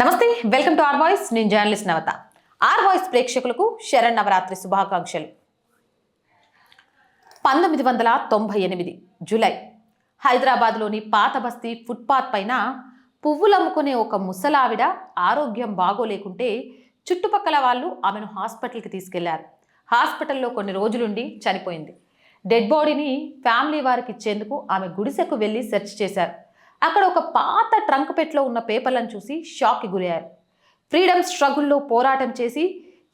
నమస్తే welcome to R voice. నేను journalist నవత. R voice ప్రేక్షకులకు శరణ్ నవరాత్రి శుభాకాంక్షలు. పంతొమ్మిది వందల తొంభై ఎనిమిది జూలై హైదరాబాద్లోని పాత బస్తీ ఫుట్పాత్ పైన పువ్వులు అమ్ముకునే ఒక ముసలావిడ ఆరోగ్యం బాగోలేకుంటే చుట్టుపక్కల వాళ్ళు ఆమెను హాస్పిటల్కి తీసుకెళ్ళారు. హాస్పిటల్లో కొన్ని రోజులుండి చనిపోయింది. డెడ్ బాడీని ఫ్యామిలీ వారికి ఇచ్చేందుకు ఆమె గుడిసెకు వెళ్ళి సెర్చ్ చేశారు. అక్కడ ఒక పాత ట్రంక్ పెట్లో ఉన్న పేపర్లను చూసి షాక్కి గురయ్యారు. ఫ్రీడమ్ స్ట్రగుల్లో పోరాటం చేసి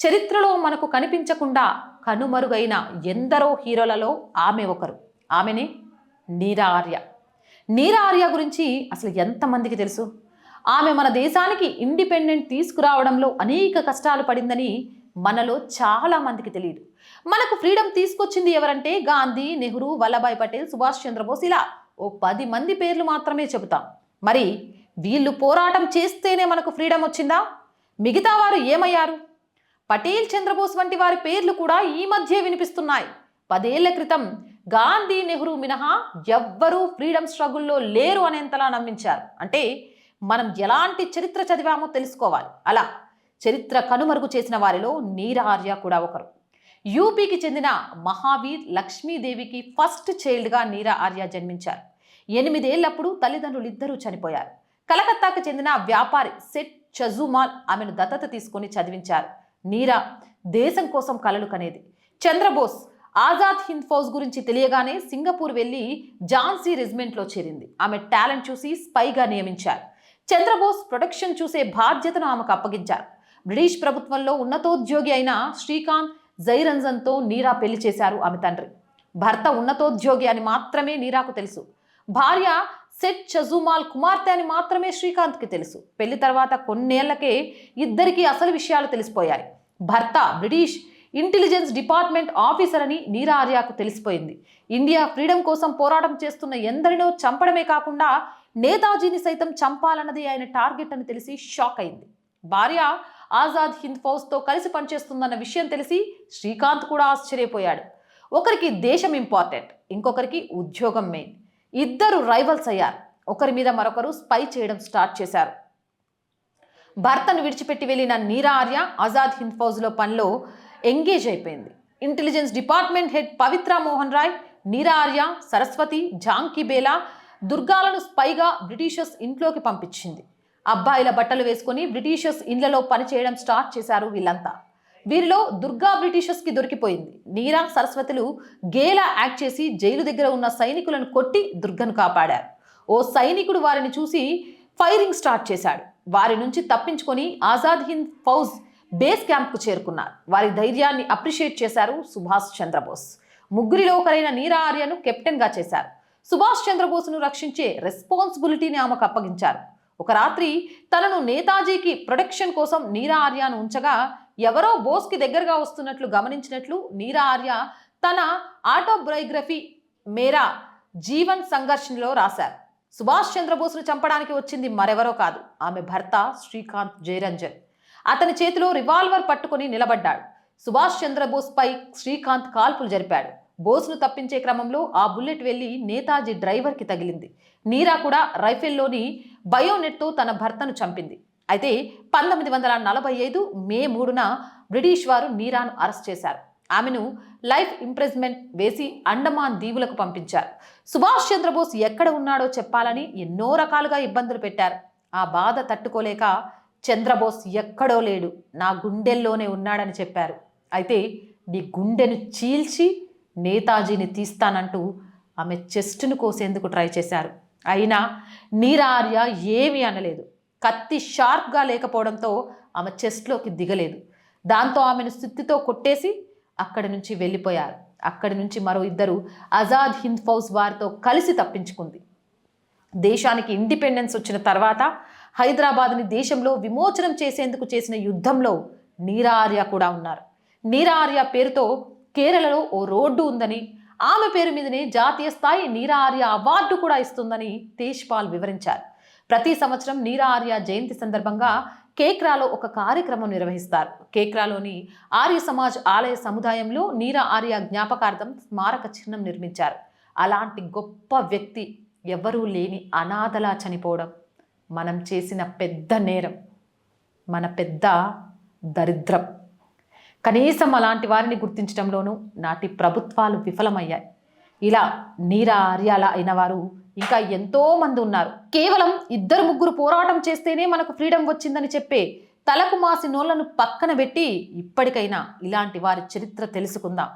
చరిత్రలో మనకు కనిపించకుండా కనుమరుగైన ఎందరో హీరోలలో ఆమె ఒకరు. ఆమెనే నీరా ఆర్య నీరా ఆర్య గురించి అసలు ఎంతమందికి తెలుసు? ఆమె మన దేశానికి ఇండిపెండెంట్ తీసుకురావడంలో అనేక కష్టాలు పడిందని మనలో చాలా మందికి తెలియదు. మనకు ఫ్రీడమ్ తీసుకొచ్చింది ఎవరంటే గాంధీ నెహ్రూ వల్లభాయ్ పటేల్ సుభాష్ చంద్రబోస్ ఇలా ఓ పది మంది పేర్లు మాత్రమే చెబుతాం. మరి వీళ్ళు పోరాటం చేస్తేనే మనకు ఫ్రీడమ్ వచ్చిందా? మిగతా వారు ఏమయ్యారు? పటేల్ చంద్రబోస్ వంటి వారి పేర్లు కూడా ఈ మధ్య వినిపిస్తున్నాయి. పదేళ్ళ క్రితం గాంధీ నెహ్రూ మినహా ఎవ్వరూ ఫ్రీడమ్ స్ట్రగుల్లో లేరు అనేంతలా నమ్మించారు. అంటే మనం ఎలాంటి చరిత్ర చదివామో తెలుసుకోవాలి. అలా చరిత్ర కనుమరుగు చేసిన వారిలో నీర ఆర్య కూడా ఒకరు. యూపీకి చెందిన మహావీర్ లక్ష్మీదేవికి ఫస్ట్ చైల్డ్గా నీరా ఆర్య జన్మించారు. ఎనిమిదేళ్ళప్పుడు తల్లిదండ్రులు ఇద్దరూ చనిపోయారు. కలకత్తాకు చెందిన వ్యాపారి సెట్ చజుమాల్ ఆమెను దత్తత తీసుకొని చదివించారు. నీరా దేశం కోసం కలలు కనేది. చంద్రబోస్ ఆజాద్ హింద్ ఫౌజ్ గురించి తెలియగానే సింగపూర్ వెళ్ళి ఝాన్సీ రెజిమెంట్లో చేరింది. ఆమె టాలెంట్ చూసి స్పైగా నియమించారు. చంద్రబోస్ ప్రొడక్షన్ చూసే బాధ్యతను ఆమెకు అప్పగించారు. బ్రిటిష్ ప్రభుత్వంలో ఉన్నతోద్యోగి అయిన శ్రీకాంత్ జైరంజన్తో నీరా పెళ్ళి చేశారు ఆమె తండ్రి. భర్త ఉన్నతోద్యోగి అని మాత్రమే నీరాకు తెలుసు. భార్య సెట్ చజుమాల్ కుమార్తె అని మాత్రమే శ్రీకాంత్కి తెలుసు. పెళ్ళి తర్వాత కొన్నేళ్ళకే ఇద్దరికీ అసలు విషయాలు తెలిసిపోయాయి. భర్త బ్రిటిష్ ఇంటెలిజెన్స్ డిపార్ట్మెంట్ ఆఫీసర్ అని నీరా ఆర్యాకు తెలిసిపోయింది. ఇండియా ఫ్రీడమ్ కోసం పోరాటం చేస్తున్న ఎందరినో చంపడమే కాకుండా నేతాజీని సైతం చంపాలన్నది ఆయన టార్గెట్ అని తెలిసి షాక్ అయింది. భార్య ఆజాద్ హింద్ ఫౌజ్తో కలిసి పనిచేస్తుందన్న విషయం తెలిసి శ్రీకాంత్ కూడా ఆశ్చర్యపోయాడు. ఒకరికి దేశం ఇంపార్టెంట్ ఇంకొకరికి ఉద్యోగం మెయిన్. ఇద్దరు రైవల్స్ అయ్యారు. ఒకరి మీద మరొకరు స్పై చేయడం స్టార్ట్ చేశారు. భర్తను విడిచిపెట్టి వెళ్ళిన నీరా ఆర్య ఆజాద్ హింద్ ఫౌజ్లో పనిలో ఎంగేజ్ అయిపోయింది. Intelligence department head Pavitra Mohan Roy Neera Arya Saraswati Janki Bela దుర్గాలను స్పైగా బ్రిటిషర్స్ ఇంట్లోకి పంపించింది. అబ్బాయిల బట్టలు వేసుకొని బ్రిటిషర్స్ ఇండ్లలో పనిచేయడం స్టార్ట్ చేశారు వీళ్ళంతా. వీరిలో దుర్గా బ్రిటిషర్స్కి దొరికిపోయింది. నీరా సరస్వతులు గేలా యాక్ట్ చేసి జైలు దగ్గర ఉన్న సైనికులను కొట్టి దుర్గను కాపాడారు. ఓ సైనికుడు వారిని చూసి ఫైరింగ్ స్టార్ట్ చేశాడు. వారి నుంచి తప్పించుకొని ఆజాద్ హింద్ ఫౌజ్ బేస్ క్యాంప్కు చేరుకున్నారు. వారి ధైర్యాన్ని అప్రిషియేట్ చేశారు సుభాష్ చంద్రబోస్. ముగ్గురిలో ఒకరైన నీరా ఆర్యను కెప్టెన్గా చేశారు. సుభాష్ చంద్రబోస్ను రక్షించే రెస్పాన్సిబిలిటీని ఆమెకు అప్పగించారు. ఒక రాత్రి తనను నేతాజీకి ప్రొటెక్షన్ కోసం నీరా ఆర్యను ఉంచగా ఎవరో బోస్కి దగ్గరగా వస్తున్నట్లు గమనించినట్లు నీరా ఆర్య తన ఆటోబయోగ్రఫీ మేరా జీవన్ సంఘర్షణలో రాశారు. సుభాష్ చంద్రబోస్ను చంపడానికి వచ్చింది మరెవరో కాదు. ఆమె భర్త శ్రీకాంత్ జయరంజన్. అతని చేతిలో రివాల్వర్ పట్టుకుని నిలబడ్డాడు. సుభాష్ చంద్రబోస్ పై శ్రీకాంత్ కాల్పులు జరిపాడు. బోస్ను తప్పించే క్రమంలో ఆ బుల్లెట్ వెళ్ళి నేతాజీ డ్రైవర్కి తగిలింది. నీరా కూడా రైఫిల్లోని బయోనెట్తో తన భర్తను చంపింది. అయితే పంతొమ్మిది వందల నలభై ఐదు మే మూడున బ్రిటిష్ వారు నీరాను అరెస్ట్ చేశారు. ఆమెను లైఫ్ ఇంప్రెస్మెంట్ వేసి అండమాన్ దీవులకు పంపించారు. సుభాష్ చంద్రబోస్ ఎక్కడ ఉన్నాడో చెప్పాలని ఎన్నో రకాలుగా ఇబ్బందులు పెట్టారు. ఆ బాధ తట్టుకోలేక చంద్రబోస్ ఎక్కడో లేడు. నా గుండెల్లోనే ఉన్నాడని చెప్పారు. అయితే నీ గుండెను చీల్చి నేతాజీని తీస్తానంటూ ఆమె చెస్ట్ను కోసేందుకు ట్రై చేశారు. అయినా నీరార్య ఏమీ అనలేదు. కత్తి షార్ప్గా లేకపోవడంతో ఆమె చెస్ట్లోకి దిగలేదు. దాంతో ఆమెను సుత్తితో కొట్టేసి అక్కడి నుంచి వెళ్ళిపోయారు. అక్కడి నుంచి మరో ఇద్దరు ఆజాద్ హింద్ ఫౌజ్ వారితో కలిసి తప్పించుకుంది. దేశానికి ఇండిపెండెన్స్ వచ్చిన తర్వాత హైదరాబాద్ని దేశంలో విమోచనం చేసేందుకు చేసిన యుద్ధంలో నీరార్య కూడా ఉన్నారు. నీరార్య పేరుతో కేరళలో ఓ రోడ్డు ఉందని ఆమె పేరు మీదనే జాతీయ స్థాయి నీరా ఆర్య అవార్డు కూడా ఇస్తుందని తేజ్పాల్ వివరించారు. ప్రతి సంవత్సరం నీరా ఆర్య జయంతి సందర్భంగా కేక్రాలో ఒక కార్యక్రమం నిర్వహిస్తారు. కేక్రాలోని ఆర్య సమాజ్ ఆలయ సముదాయంలో నీరా ఆర్య జ్ఞాపకార్థం స్మారక చిహ్నం నిర్మించారు. అలాంటి గొప్ప వ్యక్తి ఎవరూ లేని అనాథలా చనిపోవడం మనం చేసిన పెద్ద నేరం మన పెద్ద దరిద్రం. కనీసం అలాంటి వారిని గుర్తించడంలోనూ నాటి ప్రభుత్వాలు విఫలమయ్యాయి. ఇలా నీరా ఆర్యాల అయిన వారు ఇంకా ఎంతోమంది ఉన్నారు. కేవలం ఇద్దరు ముగ్గురు పోరాటం చేస్తేనే మనకు ఫ్రీడమ్ వచ్చిందని చెప్పే తలకు మాసి నోళ్ళను పక్కన పెట్టి ఇప్పటికైనా ఇలాంటి వారి చరిత్ర తెలుసుకుందాం.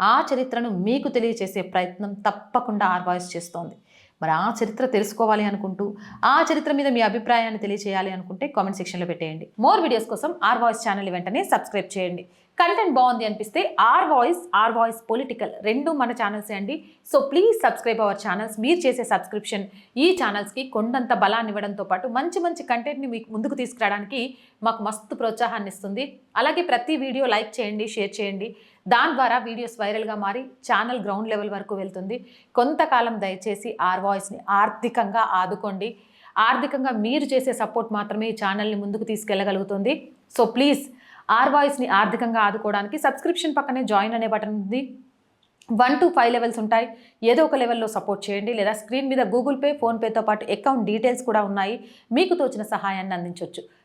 ఆ చరిత్రను మీకు తెలియచేసే ప్రయత్నం తప్పకుండా ఆర్వాయిస్ చేస్తోంది. మరి ఆ చరిత్ర తెలుసుకోవాలి అనుకుంటూ ఆ చరిత్ర మీద మీ అభిప్రాయాన్ని తెలియచేయాలి అనుకుంటే కామెంట్ సెక్షన్లో పెట్టేయండి. మోర్ వీడియోస్ కోసం ఆర్ వాయిస్ ఛానల్ వెంటనే సబ్స్క్రైబ్ చేయండి. కంటెంట్ బాగుంది అనిపిస్తే R Voice R Voice Political రెండు మన ఛానల్సే అండి. So please subscribe our channels మీరు చేసే సబ్స్క్రిప్షన్ ఈ ఛానల్స్కి కొండంత బలాన్ని ఇవ్వడంతో పాటు మంచి మంచి కంటెంట్ని మీకు ముందుకు తీసుకురావడానికి మాకు మస్తు ప్రోత్సాహాన్ని ఇస్తుంది. అలాగే ప్రతి వీడియో లైక్ చేయండి షేర్ చేయండి. దాని ద్వారా వీడియోస్ వైరల్గా మారి ఛానల్ గ్రౌండ్ లెవెల్ వరకు వెళ్తుంది. కొంతకాలం దయచేసి ఆర్ వాయిస్ని ఆర్థికంగా ఆదుకోండి. ఆర్థికంగా మీరు చేసే సపోర్ట్ మాత్రమే ఈ ఛానల్ని ముందుకు తీసుకెళ్ళగలుగుతుంది. సో ప్లీజ్ ఆర్ వాయిస్ని ఆర్థికంగా ఆదుకోవడానికి సబ్స్క్రిప్షన్ పక్కనే జాయిన్ అనే బటన్ ఉంది. వన్ టు ఫైవ్ లెవెల్స్ ఉంటాయి. ఏదో ఒక లెవెల్లో సపోర్ట్ చేయండి. లేదా స్క్రీన్ మీద గూగుల్ పే ఫోన్పేతో పాటు అకౌంట్ డీటెయిల్స్ కూడా ఉన్నాయి. మీకు తోచిన సహాయాన్ని అందించవచ్చు